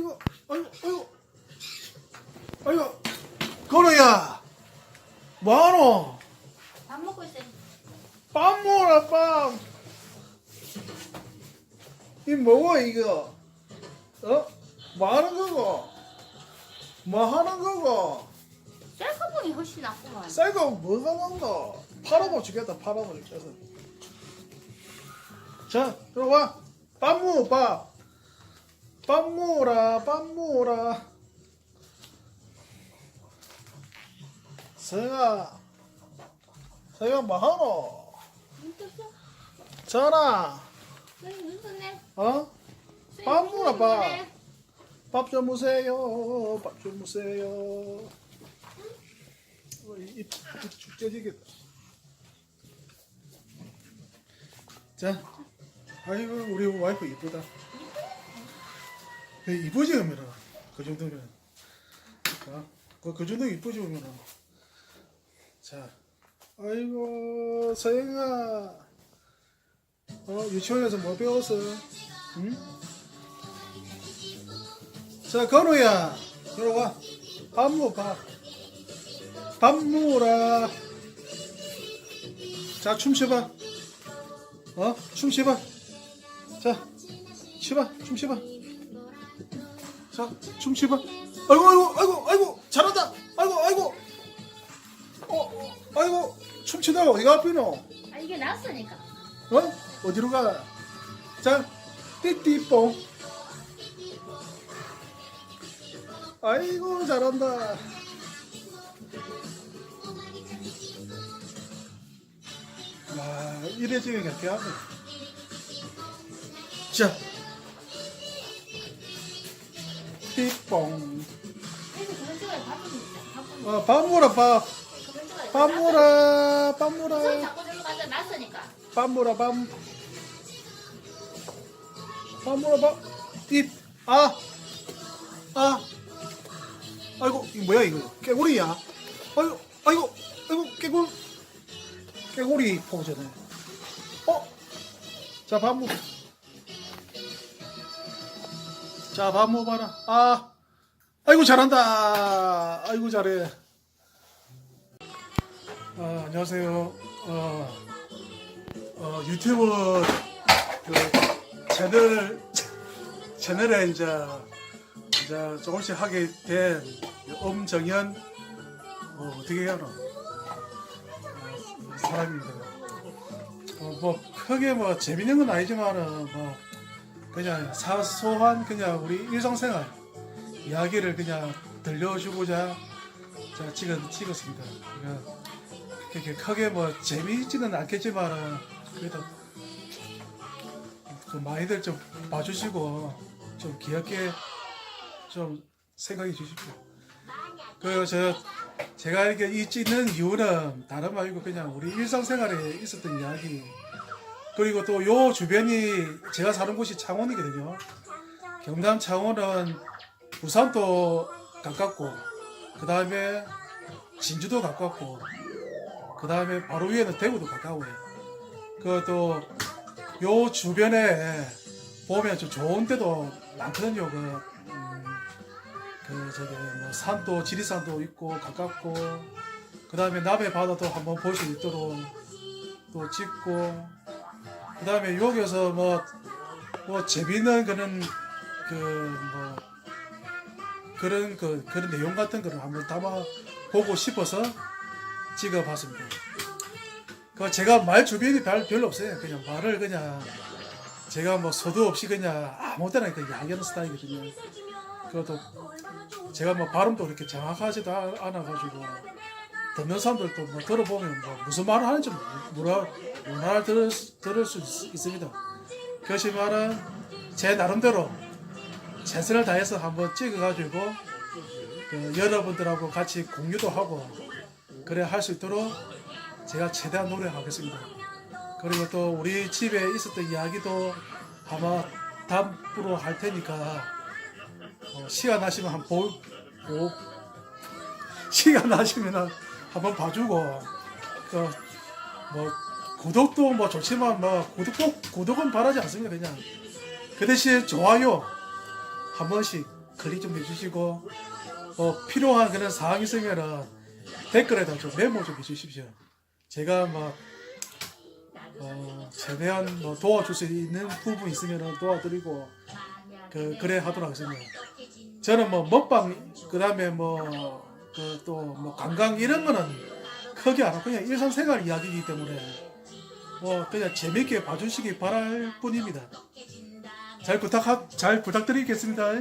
아이고, 아이고, 아이고, 건우야, 뭐하노? 밥 먹고 있어. 빵 먹어라, 빵. 이 뭐고, 이거? 어? 뭐 하는 거고? 뭐 하는 거고? 셀카봉이 훨씬 낫구만. 쌀가 뭐가 난다? 팔아보 주겠다, 팔아보 주겠어. 자, 들어와. 빵 먹어, 밥. 빵 빵 먹어라. 서영아, 서영아 뭐 하노? 눈 떴어? 떴네? 어? 쌤, 밥 먹어라, 눈 밥. 떴네. 밥좀 무세요, 밥좀 무세요. 어, 입, 입죽 깨지겠다. 자, 아이고 우리 와이프 이쁘다. 그 이쁘지 그러면은 그 정도면, 어? 그, 그 정도 이쁘지 그러면은. 자, 아이고 서영아, 어 유치원에서 뭐 배웠어? 응? 자, 건우야, 이리 와. 밥 먹어, 밥. 밥 먹어라. 자, 춤 춰봐. 어? 춤 춰봐. 자, 춰봐, 춤 춰봐. 자, 춤 춰봐. 아이고, 아이고, 아이고, 아이고, 잘한다. 아이고, 아이고. 어, 어, 아이고, 춤 추다가 어디가 아프노? 아 이게 낫으니까. 어? 어디로 가? 자, 띠띠뽕. 아이고, 잘한다. 와, 이래 지니까 대하네. 자, 먹자. 어, 밥 먹어라, 밥. 밥 먹어라, 밥손 먹어라. 잡고 저로 가자. 낫으니까. 밥 먹어라, 밥. 밥 먹어라, 밥. 입, 아, 아. 아이고, 이거 뭐야, 이거. 깨구리야. 아이고, 아이고, 아이고, 깨굴. 깨구리 포즈네. 어? 자, 밥 먹어. 자, 밥 먹어봐라. 아. 아이고, 잘한다. 아이고, 잘해. 아, 안녕하세요. 어, 어, 유튜브 그 채널 채널에 이제 이제 조금씩 하게 된 엄정현 어, 어떻게 해야 하나 어, 사람입니다. 어, 뭐 크게 뭐 재밌는 건 아니지만은 뭐 그냥 사소한 그냥 우리 일상생활 이야기를 그냥 들려주고자 제가 찍었, 찍었습니다. 그러니까 그렇게 크게 뭐 재미있지는 않겠지만은 그래도 좀 많이들 좀 봐주시고 좀 귀엽게 좀 생각해 주십시오. 그리고 저 제가 이렇게 이 찍는 이유는 다름 아니고 그냥 우리 일상생활에 있었던 이야기 그리고 또 요 주변이 제가 사는 곳이 창원이거든요. 경남 창원은 부산도 가깝고 그 다음에 진주도 가깝고 그 다음에 바로 위에는 대구도 가까워요. 그또 요 주변에 보면 좀 좋은 데도 많거든요. 그, 음, 그 저기 뭐 산도 지리산도 있고 가깝고 그 다음에 남해 바다도 한번 볼 수 있도록 또 찍고 그 다음에 여기서 뭐, 뭐 재밌는 그런 그 뭐 그런 그 그런 내용 같은 거를 한번 담아 보고 싶어서 찍어봤습니다. 그 제가 말 주변이 별, 별로 없어요. 그냥 말을 그냥 제가 뭐 서두 없이 그냥 아무 데나 그냥 이야기하는 스타일이거든요. 그것도 제가 뭐 발음도 그렇게 정확하지도 아- 않아가지고 듣는 사람들도 뭐 들어보면 뭐 무슨 말을 하는지 뭐라 뭐라 들을, 수- 들을 수 있, 있습니다. 그렇지만은 제 나름대로 최선을 다해서 한번 찍어가지고 그 여러분들하고 같이 공유도 하고 그래 할 수 있도록 제가 최대한 노력하겠습니다. 그리고 또 우리 집에 있었던 이야기도 아마 담으로 할 테니까 어, 시간 나시면 한번 보, 보 시간 나시면 한번 봐주고 그뭐 구독도 뭐 좋지만 뭐 구독 꼭 구독은 바라지 않습니다 그냥 그 대신 좋아요 한 번씩 클릭 좀 해주시고 어, 필요한 그런 사항 있으면은 댓글에다 좀 메모 좀 해주십시오. 제가 막 어, 최대한 뭐 도와줄 수 있는 부분 있으면은 도와드리고 그 그래 하도록 하겠습니다. 저는 뭐 먹방 그다음에 뭐 그 또 뭐 관광 이런 거는 크게 안 하고 그냥 일상생활 이야기이기 때문에 뭐 그냥 재밌게 봐주시기 바랄 뿐입니다. 잘 부탁 잘 부탁드리겠습니다.